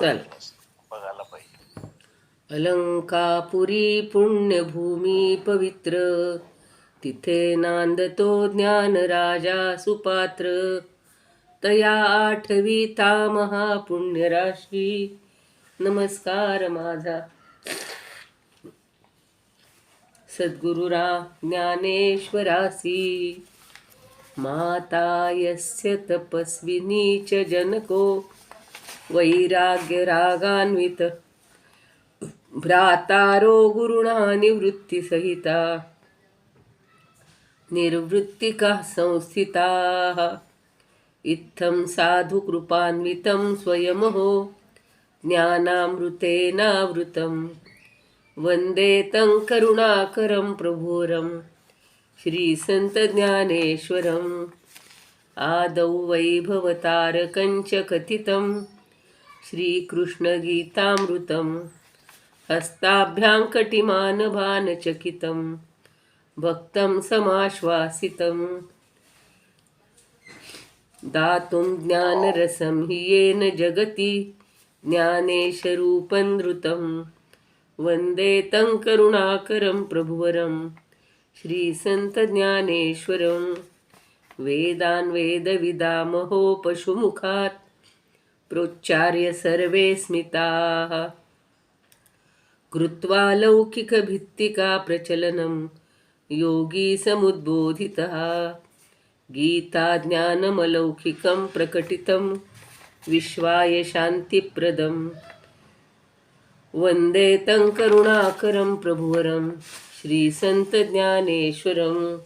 चल. बघायला पाहिजे. अलंकापुरी पुण्यभूमी पवित्र. तिथे नांदतो ज्ञान राजा सुपात्र. तया आठविता महापुण्यराशी. नमस्कार माझा. सद्गुरुरा ज्ञानेश्वरासी. माता यस्य तपस्विनी च जनको. वैराग्यरागान्वित। भ्रातारो गुरुणा निवृत्तिसहिता निर्वृत्तिका संस्थिताः। इत्थं साधुकृपान्वितं स्वयमहो। ज्ञानामृतेनावृतं। वन्दे तं करुणाकरं प्रभुरं। श्रीसन्तज्ञानेश्वरम्। आदौ वैभवतारकञ्च कथितं श्रीकृष्णगीतामृतं हस्ताभ्यां कटिमानभानचकितं भक्तं समाश्वासितं दातुं ज्ञानरसं हि येन जगति ज्ञानेशरूपं नृतं वन्दे तं करुणाकरं प्रभुवरं श्रीसन्तज्ञानेश्वरं। वेदान् वेदविदामहो पशुमुखात् प्रोच्चार्य सर्वे स्मिताः। कृत्वा लौकिकभित्तिका प्रचलनं योगी समुद्बोधितः। गीताज्ञानमलौकिकं प्रकटितं विश्वाय शान्तिप्रदं। वन्दे तं करुणाकरं प्रभुवरं श्रीसन्तज्ञानेश्वरं।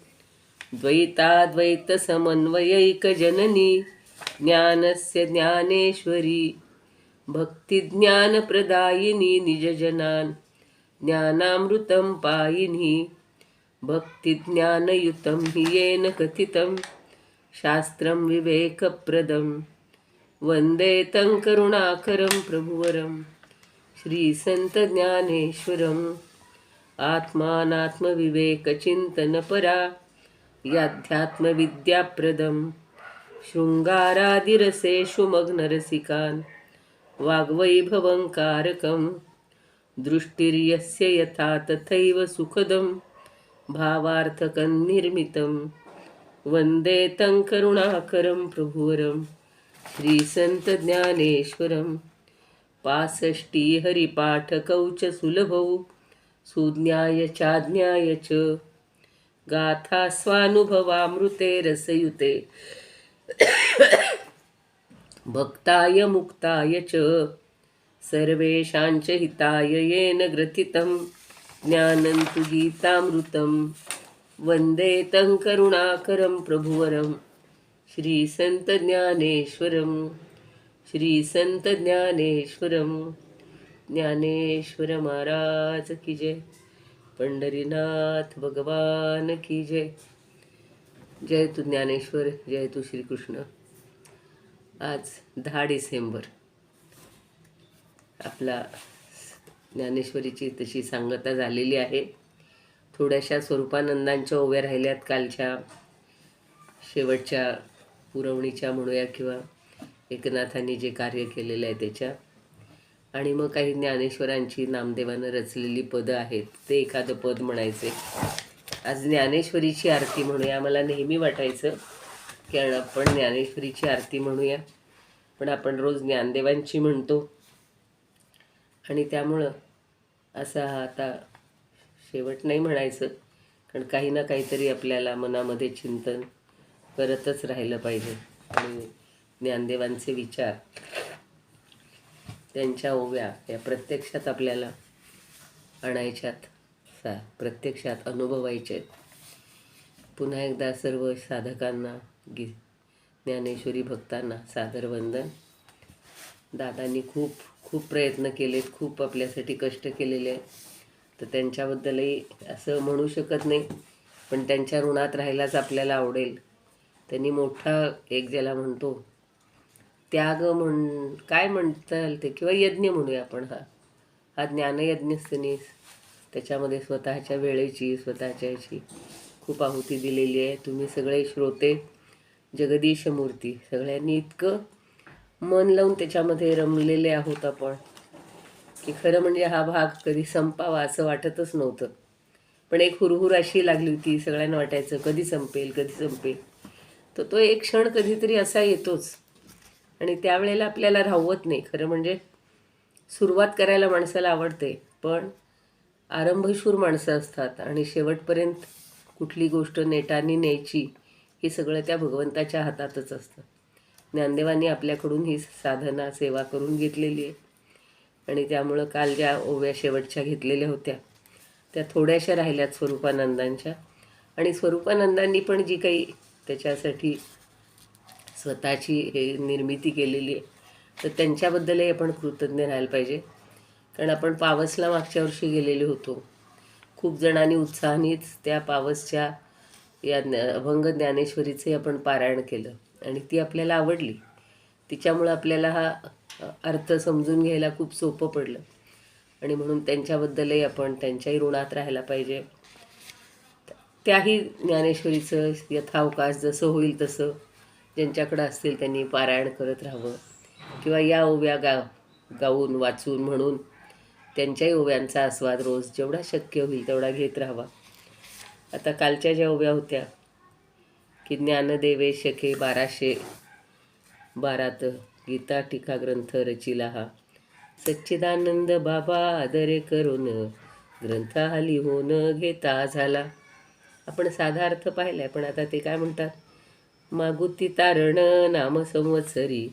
द्वैताद्वैतसमन्वयैकजननी ज्ञानस्य ज्ञानेश्वरी भक्तिज्ञानप्रदायिनी निजजनान् ज्ञानामृतं पायिनी भक्तिज्ञानयुतं हि येन कथितं शास्त्रं विवेकप्रदं वन्दे तं करुणाकरं प्रभुवरं श्रीसन्तज्ञानेश्वरम् आत्मानात्मविवेकचिन्तनपरा याध्यात्मविद्याप्रदम्। शृङ्गारादिरसेषु मग्नरसिकान् वाग्वैभवङ्कारकं दृष्टिर्यस्य यथा तथैव सुखदं भावार्थकं निर्मितं। वन्दे तं करुणाकरं प्रभुवरं श्रीसन्तज्ञानेश्वरं। पासष्टीहरिपाठकौ च सुलभौ सुज्ञाय चाज्ञाय च। गाथा स्वानुभवामृते रसयुते। भक्ताय मुक्ताय च सर्वेषाञ्च हिताय येन ग्रथितं ज्ञानं तु गीतामृतं वन्दे तं करुणाकरं प्रभुवरं श्रीसन्तज्ञानेश्वरं श्रीसन्तज्ञानेश्वरं ज्ञानेश्वर महाराज की जय। पंढरीनाथ भगवान की जय। जय तू ज्ञानेश्वर जय तू श्रीकृष्ण. आज दहा डिसेंबर. आपला ज्ञानेश्वरीची तशी सांगता झालेली आहे. थोड्याशा स्वरूपानंदांच्या उभ्या राहिल्यात कालच्या शेवटच्या पुरवणीच्या म्हणूया किंवा एकनाथांनी जे कार्य केलेलं आहे त्याच्या. आणि मग काही ज्ञानेश्वरांची नामदेवानं रचलेली पदं आहेत ते एखादं पद म्हणायचे. आज ज्ञानेश्वरीची आरती म्हणूया. मला नेहमी वाटायचं की आपण ज्ञानेश्वरीची आरती म्हणूया. पण आपण रोज ज्ञानदेवांची म्हणतो. आणि त्यामुळं असा हा आता शेवट नाही म्हणायचं. कारण काही ना काहीतरी आपल्याला मनामध्ये चिंतन करतच राहिलं पाहिजे. आणि ज्ञानदेवांचे विचार त्यांच्या ओव्या या प्रत्यक्षात आपल्याला आणायच्यात. सा प्रत्यक्षात अनुभवायचे पुन्हा एकदा सर्व साधकांना गी ज्ञानेश्वरी भक्तांना सादर वंदन. दादांनी खूप खूप प्रयत्न केलेत खूप आपल्यासाठी कष्ट केलेले आहेत. तर त्यांच्याबद्दलही असं म्हणू शकत नाही पण त्यांच्या ऋणात राहायलाच आपल्याला आवडेल. त्यांनी मोठा एक ज्याला म्हणतो त्याग म्हण काय म्हणता येईल ते किंवा यज्ञ म्हणूया आपण हा. हा ज्ञानयज्ञच त्यांनी त्याच्यामध्ये स्वतःच्या वेळेची स्वतःच्या याची खूप आहुती दिलेली आहे. तुम्ही सगळे श्रोते जगदीश मूर्ती सगळ्यांनी इतकं मन लावून त्याच्यामध्ये रमलेले आहोत आपण की खरं म्हणजे हा भाग कधी संपावा असं वाटतच नव्हतं. पण एक हुरहुर अशी लागली होती सगळ्यांना वाटायचं कधी संपेल कधी संपेल. तर तो एक क्षण कधीतरी असा येतोच. आणि त्यावेळेला आपल्याला राहवत नाही. खरं म्हणजे सुरुवात करायला माणसाला आवडते पण आरंभशूर माणसं असतात आणि शेवटपर्यंत कुठली गोष्ट नेटाने न्यायची हे सगळं त्या भगवंताच्या हातातच असतं. ज्ञानदेवांनी आपल्याकडून ही साधना सेवा करून घेतलेली आहे. आणि त्यामुळं काल ज्या ओव्या शेवटच्या घेतलेल्या होत्या त्या थोड्याशा राहिल्यात स्वरूपानंदांच्या. आणि स्वरूपानंदांनी पण जी काही त्याच्यासाठी स्वतःची हे निर्मिती केलेली आहे तर त्यांच्याबद्दलही आपण कृतज्ञ राहायला पाहिजे. कारण आपण पावसला मागच्या वर्षी गेलेले होतो. खूप जणांनी उत्साहानेच त्या पावसच्या या ज्ञ अभंग ज्ञानेश्वरीचे आपण पारायण केलं आणि ती आपल्याला आवडली. तिच्यामुळं आपल्याला हा अर्थ समजून घ्यायला खूप सोपं पडलं. आणि म्हणून त्यांच्याबद्दलही आपण त्यांच्याही ऋणात राहायला पाहिजे. त्याही ज्ञानेश्वरीचं यथावकाश जसं होईल तसं ज्यांच्याकडं असतील त्यांनी पारायण करत राहावं. किंवा या ओव्या गा गाऊन वाचून म्हणून त्यांच्याही ओव्यांचा आस्वाद रोज जेवढा शक्य होईल तेवढा घेत राहावा. आता कालच्या ज्या ओव्या होत्या की ज्ञानदेवे शके बाराशे बारात गीता टीका ग्रंथ रचिला हा. सच्चिदानंद बाबा आदरे करून ग्रंथ हाली होऊन घेता झाला. आपण साधा अर्थ पाहिलाय पण आता ते काय म्हणतात? मागुती तारण नाम संवत्सरी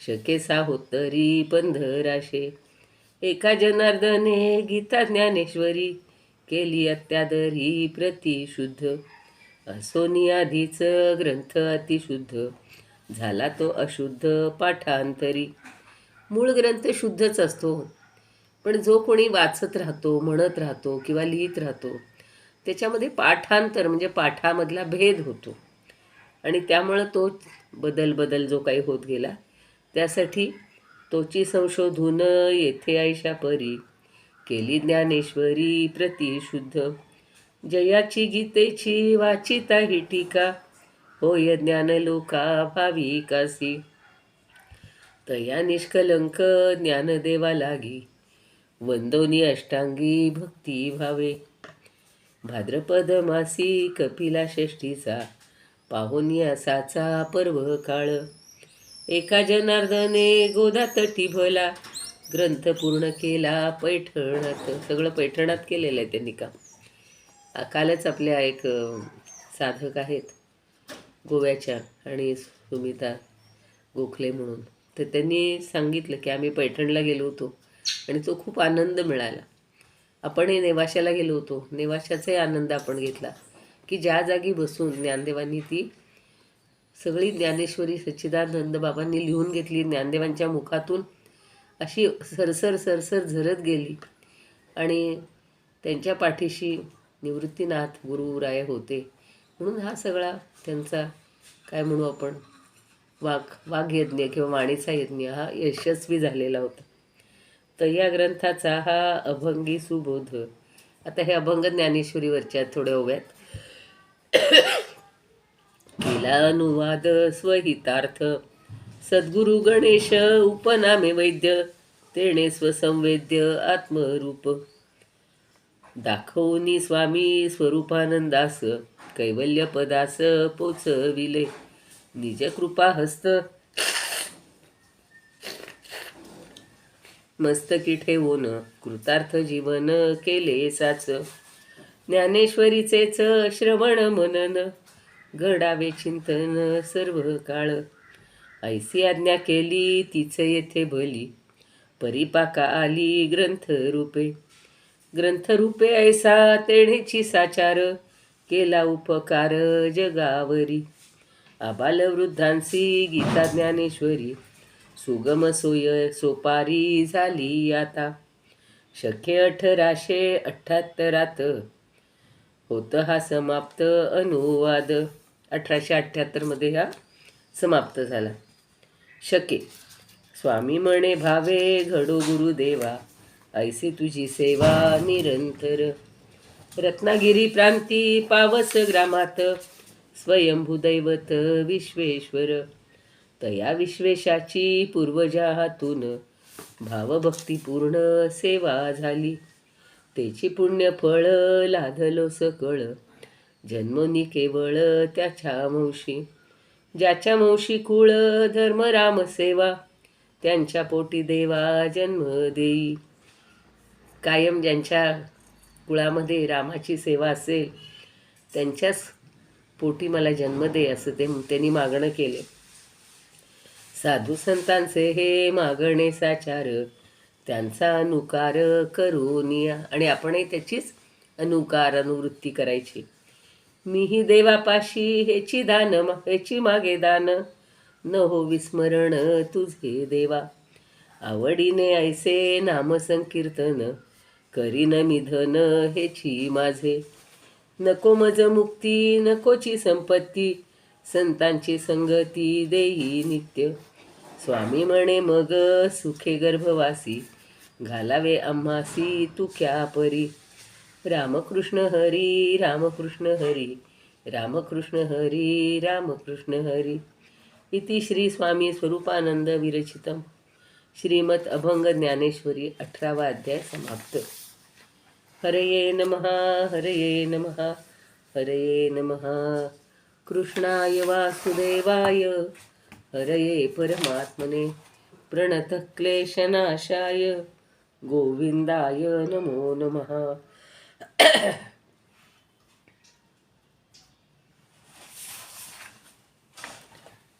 शके साहोत्तरी पंधराशे एका जनार्दने गीता ज्ञानेश्वरी केली अत्यादरी प्रतिशुद्ध. असोनी आधीच ग्रंथ अतिशुद्ध. झाला तो अशुद्ध पाठांतरी. मूळ ग्रंथ शुद्धच असतो. पण जो कोणी वाचत राहतो म्हणत राहतो किंवा लिहित राहतो त्याच्यामध्ये पाठांतर म्हणजे पाठामधला भेद होतो. आणि त्यामुळं तो बदल बदल जो काही होत गेला त्यासाठी तोची संशोधून येथे आयशा परी. केली ज्ञानेश्वरी प्रतिशुद्ध. जयाची गीतेची वाचिता ही टीका. होय ज्ञान लोका भाविकासी तया निष्कलंक ज्ञानदेवा लागी. वंदोनी अष्टांगी भक्ती भावे. भाद्रपद मासी कपिला षष्ठीचा. पाहुनी असाचा पर्व काळ. एका जनार्दने गोदात टिभला. ग्रंथ पूर्ण केला पैठणात. सगळं पैठणात केलेलं आहे त्यांनी काम. कालच आपल्या एक साधक आहेत गोव्याच्या आणि सुमिता गोखले म्हणून. तर त्यांनी सांगितलं की आम्ही पैठणला गेलो होतो आणि तो खूप आनंद मिळाला. आपणही नेवाशाला गेलो होतो. नेवाशाचाही आनंद आपण घेतला की ज्या जागी बसून ज्ञानदेवांनी ती सगळी ज्ञानेश्वरी सच्चिदानंद बाबांनी लिहून घेतली ज्ञानदेवांच्या मुखातून अशी सरसर सरसर झरत गेली. आणि त्यांच्या पाठीशी निवृत्तीनाथ गुरुराय होते. म्हणून हा सगळा त्यांचा काय म्हणू आपण वाघ वाघयज्ञ किंवा वाणीचा यज्ञ हा यशस्वी झालेला होता. तर या ग्रंथाचा हा अभंगी सुबोध. आता हे अभंग ज्ञानेश्वरीवरच्या थोड्या ओव्यात केला अनुवाद स्वहितार्थ. सद्गुरु गणेश उपनामे वैद्य तेणे स्वसंवेद्य आत्मरूप. दाखवनी स्वामी स्वरूपानंदास कैवल्य पदास पोचविले. निज कृपा हस्त. मस्तकी ठेवून कृतार्थ जीवन केले साच. ज्ञानेश्वरीचेच श्रवण मनन. घडावे चिंतन सर्व काळ. ऐसी आज्ञा केली तिचं येथे भली परिपाका आली ग्रंथरूपे. ग्रंथरूपे ऐसा तेणेची साचार. केला उपकार जगावरी. आबालवृद्धांसी गीता ज्ञानेश्वरी. सुगम सोय सोपारी झाली आता. शक्य अठराशे अठ्ठ्याहत्तरात होतं हा समाप्त अनुवाद. अठराशे अठ्ठ्याहत्तरमध्ये हा समाप्त झाला. शके स्वामी म्हणे भावे घडो गुरुदेवा ऐसी तुझी सेवा निरंतर. रत्नागिरी प्रांती पावस ग्रामात स्वयंभू दैवत विश्वेश्वर. तया विश्वेशाची पूर्वजा हातून भावभक्तीपूर्ण सेवा झाली. त्याची पुण्य फळ लाधलो सकळ. जन्मनी केवळ त्याच्या मौशी ज्याच्या मौशी कुळ धर्म राम सेवा त्यांच्या पोटी देवा जन्म देई. कायम ज्यांच्या कुळामध्ये रामाची सेवा असेल त्यांच्याच पोटी मला जन्म दे असं ते त्यांनी मागणं केले. साधू संतांचे हे मागणे साचार त्यांचा अनुकार करून आणि आपणही त्याचीच अनुकार अनुवृत्ती करायची. मीही देवापाशी हेची दान हेची मागे दान. न हो विस्मरण तुझे देवा. आवडीने ऐसे नाम संकीर्तन करीन मी धन हेची माझे. नको मज मुक्ती नकोची संपत्ती संतांची संगती देई नित्य. स्वामी म्हणे मग सुखे गर्भवासी घालावे आम्हासी तू क्या परी? रामकृष्ण हरी रामकृष्ण हरी रामकृष्ण हरी रामकृष्ण हरी. इति श्री स्वामी स्वरूपानंद विरचितम. श्रीमत अभंग ज्ञानेश्वरी अठरावा अध्याय समाप्त. हरये नमः हरये नमः हरये नमः. कृष्णाय वासुदेवाय हरये परमात्मने. प्रणतक्लेशनाशाय गोविंदाय नमो नमः.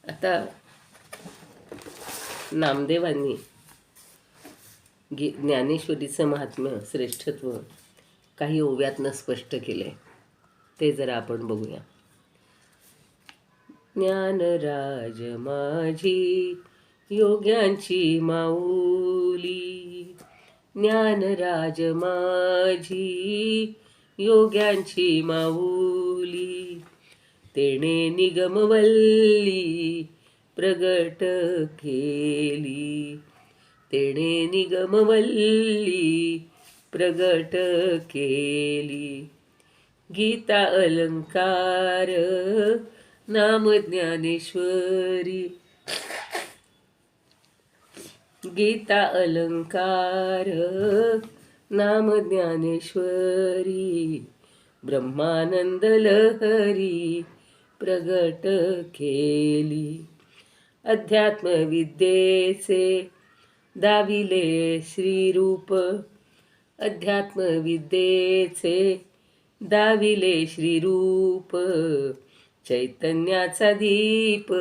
आता नामदेवांनी ज्ञानेश्वरीचं महात्म्य श्रेष्ठत्व काही ओव्यातनं स्पष्ट केलं आहे ते जरा आपण बघूया. ज्ञानराज माझी योग्यांची माऊली ज्ञानराज माझी योग्यांची माऊली. तेने निगमवल्ली प्रगट केली. तेने निगमवल्ली प्रगट केली. गीता अलंकार नाम ज्ञानेश्वरी. गीता अलंकार नाम ज्ञानेश्वरी ब्रह्मानंद लहरी प्रगट केली. अध्यात्म विद्येचे दाविले श्रीरूप अध्यात्म विद्येचे दाविले श्रीरूप चैतन्याचा दीप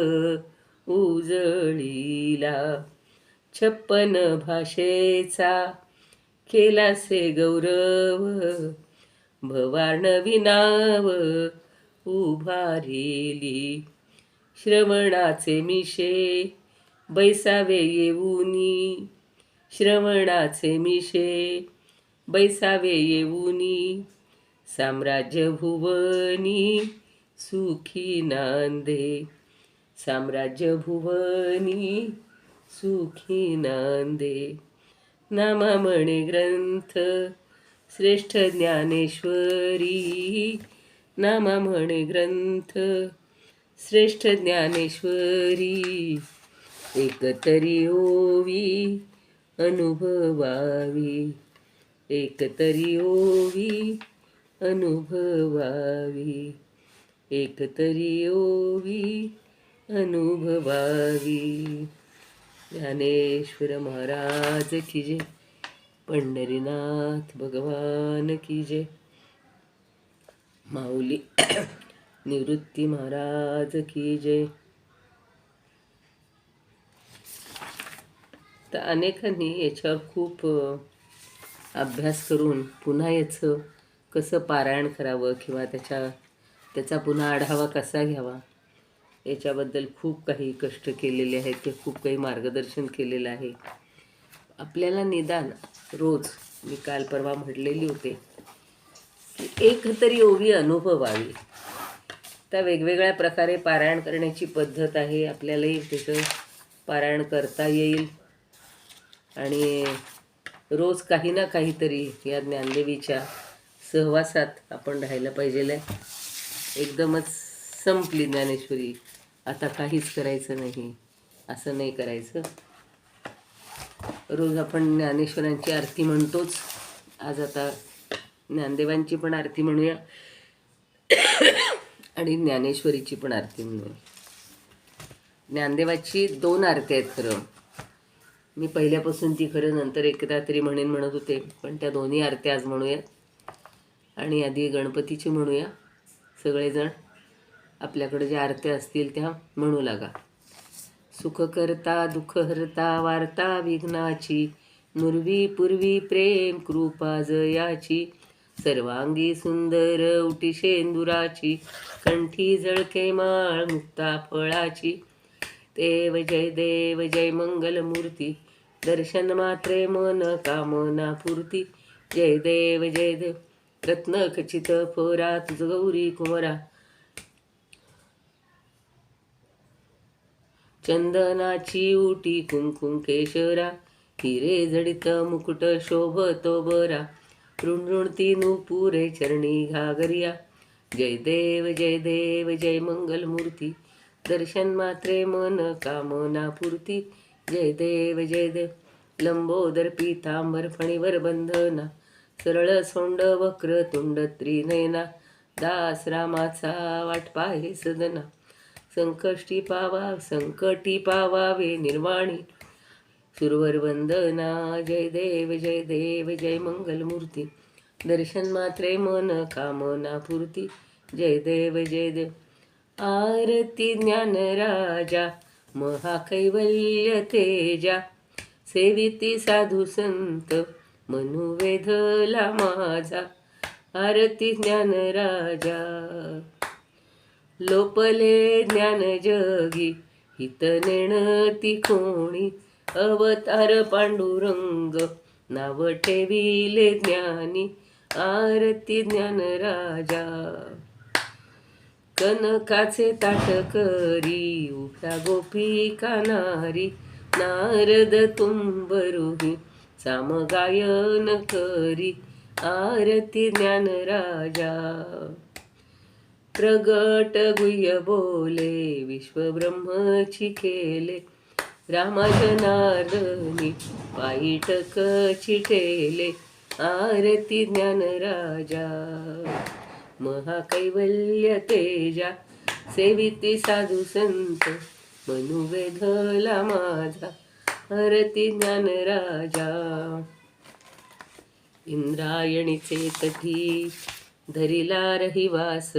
उजळीला. छप्पन भाषेचा केलासे गौरव. भवार्णवी नाव उभारिली श्रवणाचे मिशे बैसावे येऊनी. श्रवणाचे मिशे बैसावे येऊनी. साम्राज्य भुवनी सुखी नांदे. साम्राज्य भुवनी सुखी नांदे. नामामणे ग्रंथ श्रेष्ठ ज्ञानेश्वरी. नामामणे ग्रंथ श्रेष्ठ ज्ञानेश्वरी. एकतरी ओवी अनुभवावी. एकतरी ओवी अनुभवावी. एकतरी ओवी अनुभवावी. ज्ञानेश्वर महाराज की जय। पंढरीनाथ भगवान की जय। माऊली निवृत्ती महाराज की जय। तर अनेकांनी याच्यावर खूप अभ्यास करून पुन्हा याचं कसं पारायण करावं किंवा त्याच्या त्याचा पुन्हा आढावा कसा घ्यावा याच्याबद्दल खूप काही कष्ट केलेले आहेत ते खूप काही मार्गदर्शन केलेलं आहे. आपल्याला निदान रोज मी काल परवा म्हटलेली होते की एक तरी ओवी अनुभवावी. त्या वेगवेगळ्या प्रकारे पारायण करण्याची पद्धत आहे आपल्यालाही त्याचं पारायण करता येईल. आणि रोज काही ना काहीतरी या ज्ञानदेवीच्या सहवासात आपण राहायला पाहिजे एकदमच संपली ज्ञानेश्वरी. आता काहीच करायचं नाही. असं नाही करायचं. रोज आपण ज्ञानेश्वरांची आरती म्हणतोच. आज आता ज्ञानदेवांची पण आरती म्हणूया. आणि ज्ञानेश्वरीची पण आरती म्हणूया. ज्ञानदेवाची दोन आरती आहेत खरं. मी पहिल्यापासून ती खरं नंतर एकदा तरी म्हणेन म्हणत होते पण त्या दोन्ही आरत्या आज म्हणूयात. आणि आधी गणपतीची म्हणूया सगळेजण. आपल्याकडे ज्या आरत्या असतील त्या म्हणू लागा. सुख करता दुःख हरता वार्ता विघ्नाची नुरवी पूर्वी प्रेम कृपा जयाची. सर्वांगी सुंदर उटी शेंदुराची कंठी जळके माळ मुक्ता फळाची. देव जय देव जय मंगलमूर्ती दर्शन मात्रे मन कामना पूर्ती जय देव जय देव रत्न खचित फोरा तुझ गौरी कुमरा चंदनाची उटी कुंकुम केशरा हिरे जडित मुकुट शोभतो बरा. तीन नुपुरे चरणी घागरिया. जय देव जय देव जय मंगलमूर्ती. दर्शन मात्रे मन कामना पूर्ती. जय देव जय देव. लंबोदर पीतांबर फणीवर बंधना. सरळ सोंड वक्र तुंड त्रिनयना. दास रामाचा वाट पाहे सदना. संकष्टी पावा संकटी पावावे निर्वाणी. सुरवर वंदना जय देव जय देव जय मंगलमूर्ती. दर्शन मात्रे मन कामना पूर्ती. जय देव जय देव. आरती ज्ञान राजा महाकैवल्य तेजा. सेविती साधू संत मनुवेधला माझा. आरती ज्ञान राजा. लोपले ज्ञान जगी हित नेणती कोणी. अवतार पांडुरंग नाव ठेविले ज्ञानी आरती ज्ञान राजा. कनकाचे ताट करी उठा गोपी कानारी नारद तुंबरुही सामगायन करी आरती ज्ञान राजा. प्रगट गुह्य बोले विश्वब्रह्मची केले. रामाजनार्दनी वाईटक चिटेले आरती ज्ञान राजा. महाकैवल्य तेजा सेविती साधू संत मनुवेधला माझा आरती ज्ञान राजा. इंद्रायणीचे तटी धरिला रहिवास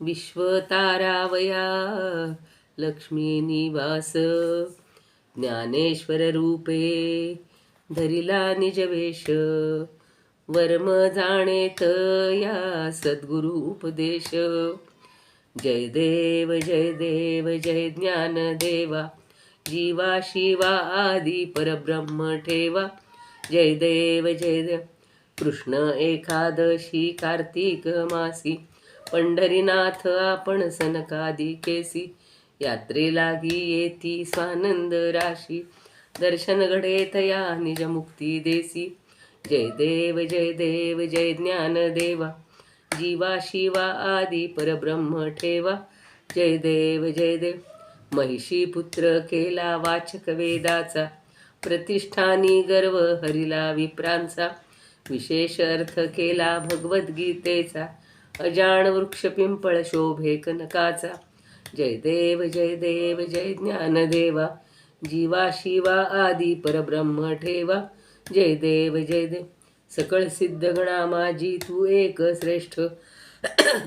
विश्वतारावया लक्ष्मी निवास ज्ञानेश्वर रूपे धरिला निजवेश वर्म जाणेत या सद्गुरु उपदेश. जय देव जय देव जय ज्ञान देवा जीवा शिवा आदि परब्रह्म ठेवा. जय देव जय देव कृष्ण एकादशी कार्तिक मासी पंढरीनाथ आपण सनकादी केसी यात्रे लागी येती स्वानंद राशी दर्शन घडे तया निज मुक्ती देसी. जय देव जय देव जय ज्ञान देवा जीवा शिवा आदि परब्रह्म ठेवा. जय देव जय देव महिषी पुत्र केला वाचक वेदाचा प्रतिष्ठानी गर्व हरिला विप्रांचा. विशेष अर्थ केला भगवद्गीतेचा. अजाण वृक्ष पिंपळ शोभे कनकाचा. जय देव जय देव जय ज्ञानदेवा. जीवा शिवा आदी परब्रह्म ठेवा. जय देव जय देव सकळ सिद्ध गणा माझी तू एक श्रेष्ठ.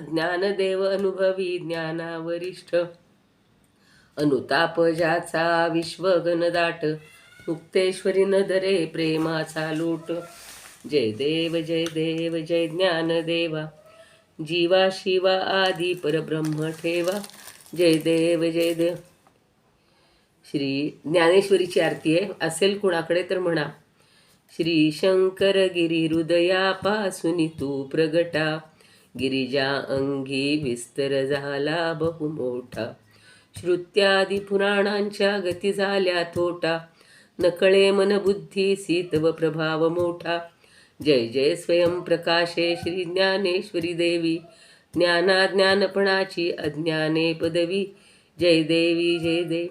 ज्ञानदेव अनुभवी ज्ञानावरिष्ठ. अनुताप ज्याचा विश्वगणदाट मुक्तेश्वरी नदरे प्रेमाचा लूट. जय देव जय देव जय ज्ञानदेवा। जीवा शिवा आदि परब्रह्म ठेवा। जय देव जय देव श्री ज्ञानेश्वरीची आरती आहे. असेल कुणाकडे तर म्हणा. श्री शंकर गिरी हृदयापासून तू प्रगटा. गिरिजा अंगी विस्तर झाला बहु मोठा. श्रुत्यादी पुराणांच्या गती झाल्या थोटा. नकळे मन बुद्धी सीतव प्रभाव मोठा. जय जय स्वयंप्रकाशे श्री ज्ञानेश्वरी देवी. ज्ञाना ज्ञानपणाची अज्ञाने पदवी. जय देवी जय देव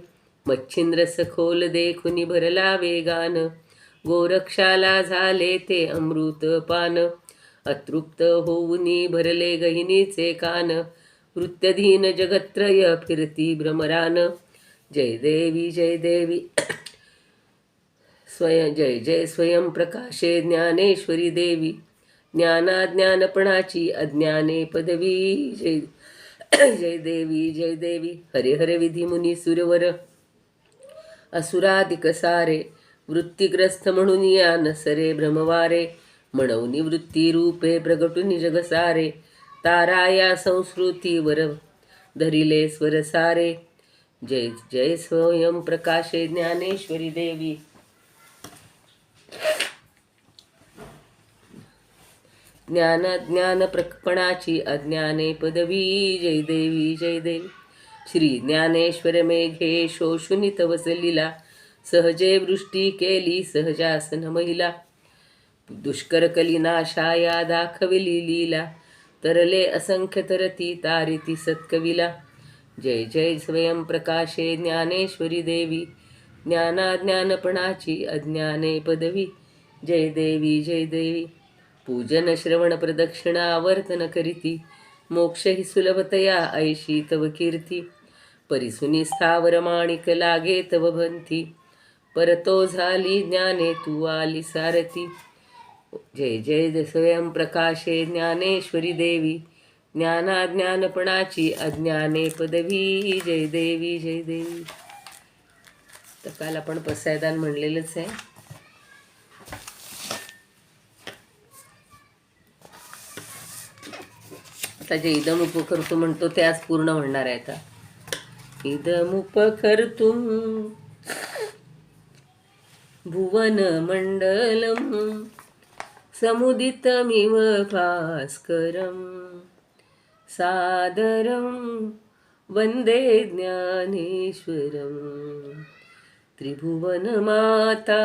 मच्छिंद्र सखोल देखुनी भरला वेगान. गोरक्षाला झाले ते अमृत पान. अतृप्त होऊनी भरले गहिनीचे कान. वृत्तधीन जगत्रय फिरती भ्रमरान. जय देवी जय देवी. स्वयं जय जय स्वयं प्रकाशे ज्ञानेश्वरी देवी. ज्ञानाज्ञानपणाची अज्ञाने पदवी. जय जय देवी जय देवी. हरे हरे विधी मुनी सुरवर. असुरादिक सारे. वृत्तीग्रस्त म्हणून या नसरे भ्रमवारे म्हणवनी वृत्ती रूपे प्रगटून जगसारे तारा या संस्कृतीवर धरिले स्वर सारे. जय जय स्वयं प्रकाशे ज्ञानेश्वरी देवी. ज्ञान ज्ञान प्रकपणाची अज्ञाने पदवी जय देवी जय देवी श्री ज्ञानेश्वर मेघे शोषुनी वसलीला सहजे वृष्टी केली सहजासन महिला. दुष्कर कलिनाशाया दाखविली लीला तरले असंख्य तरती तारिती सत्कविला. जय जय स्वयं प्रकाशे ज्ञानेश्वरी देवी ज्ञानाज्ञानपणाची अज्ञाने पदवी. जय देवी जय देवी. पूजन श्रवण प्रदक्षिणा आवर्तन करीती. मोक्ष ही सुलभतया ऐशी तव कीर्ती. परिसुनी स्थावर माणिक लागे तव भंती. परतो झाली ज्ञाने तू आली सारथी. जय जय जय स्वयं प्रकाशे ज्ञानेश्वरी देवी. ज्ञानाज्ञानपणाची अज्ञाने पदवी. जय देवी जय देवी. तर काल आपण पसायदान म्हणलेलंच आहे. आता जे इदम उपकर्तू म्हणतो ते आज पूर्ण म्हणणार आहे आता. इदम उपकर्तुम भुवन मंडलम समुदितमिव भास्करम वंदे ज्ञानेश्वरम्। त्रिभुवन त्रिभुवनमाता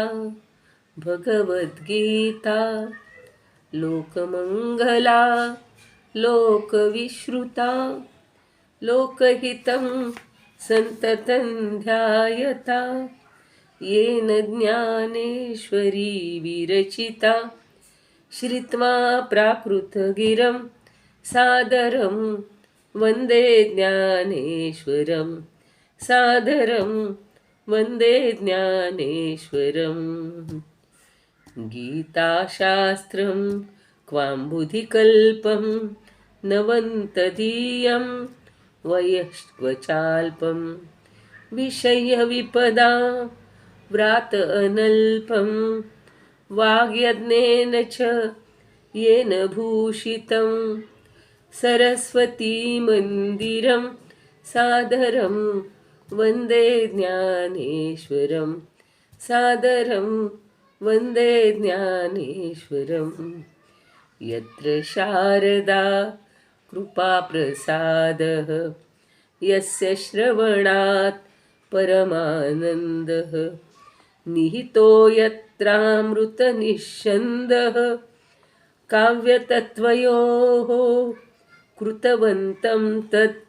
भगवद्गीता लोकमङ्गला लोकविश्रुता लोकहितं सन्ततं ध्यायता येन ज्ञानेश्वरी विरचिता श्रित्वा प्राकृतगिरं सादरं वन्दे ज्ञानेश्वरं सादरं वन्दे ज्ञानेश्वरं गीताशास्त्रं क्वाम्बुधिकल्पं नवन्तदीयं वयश्वचाल्पं विषयविपदा व्रात अनल्पं वाग्यज्ञेन च येन भूषितं सरस्वतीमन्दिरं सादरं वन्दे ज्ञानेश्वरं सादरं वन्दे ज्ञानेश्वरं यत्र शारदा कृपाप्रसादः यस्य श्रवणात् परमानन्दः। निहितो यत्रामृतनिःषन्दः काव्यतत्त्वयोः कृतवन्तं तत्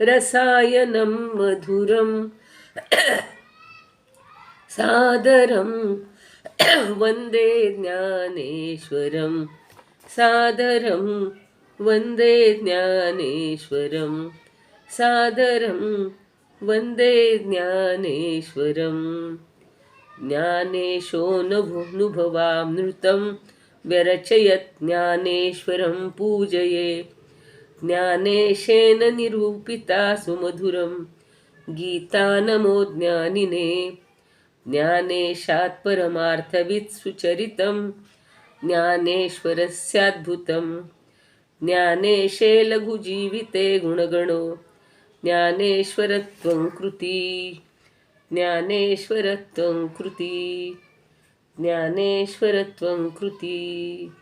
रसायनं मधुरं सादरं वन्दे ज्ञानेश्वरं। सादरं वन्दे ज्ञानेश्वरं। सादरं वन्दे ज्ञानेश्वरं। ज्ञानेशो ज्ञानेशोऽनुभवामृतं व्यरचयत् ज्ञानेश्वरं पूजये। ज्ञानेशेन निरूपिता सुमधुरं। गीता नमो ज्ञानिने ज्ञानेशात् परमार्थवित् सुचरितं ज्ञानेश्वरस्याद्भुतं ज्ञानेशे लघुजीविते गुणगणो। ज्ञानेश्वरत्वं कृती। ज्ञानेश्वरत्वं कृती। ज्ञानेश्वरत्वं कृती।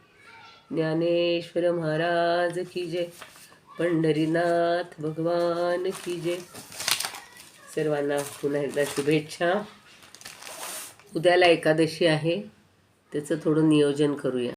ज्ञानेश्वर महाराज की जय। पंढरीनाथ भगवान की जय. सर्वांना पुन्हा एकदा शुभेच्छा. उद्याला एकादशी आहे त्याचं थोडं नियोजन करूया.